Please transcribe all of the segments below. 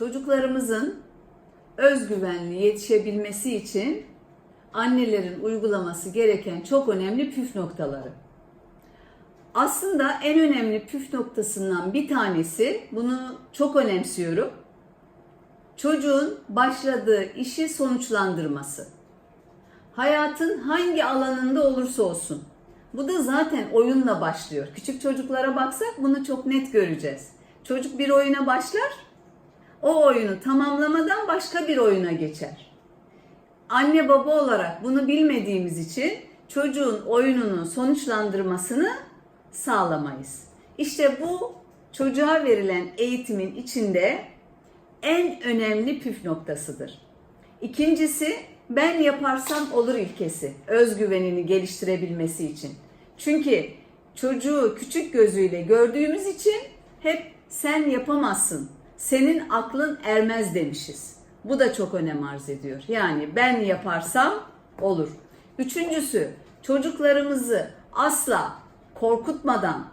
Çocuklarımızın özgüvenli yetişebilmesi için annelerin uygulaması gereken çok önemli püf noktaları. Aslında en önemli püf noktasından bir tanesi, bunu çok önemsiyorum. Çocuğun başladığı işi sonuçlandırması. Hayatın hangi alanında olursa olsun. Bu da zaten oyunla başlıyor. Küçük çocuklara baksak bunu çok net göreceğiz. Çocuk bir oyuna başlar, o oyunu tamamlamadan başka bir oyuna geçer. Anne baba olarak bunu bilmediğimiz için çocuğun oyununu sonuçlandırmasını sağlamayız. İşte bu çocuğa verilen eğitimin içinde en önemli püf noktasıdır. İkincisi ben yaparsam olur ilkesi. Özgüvenini geliştirebilmesi için. Çünkü çocuğu küçük gözüyle gördüğümüz için hep sen yapamazsın. Senin aklın ermez demişiz. Bu da çok önem arz ediyor. Yani ben yaparsam olur. Üçüncüsü çocuklarımızı asla korkutmadan,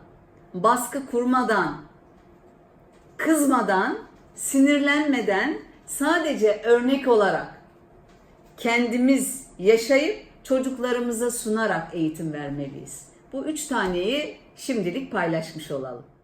baskı kurmadan, kızmadan, sinirlenmeden sadece örnek olarak kendimiz yaşayıp çocuklarımıza sunarak eğitim vermeliyiz. Bu üç taneyi şimdilik paylaşmış olalım.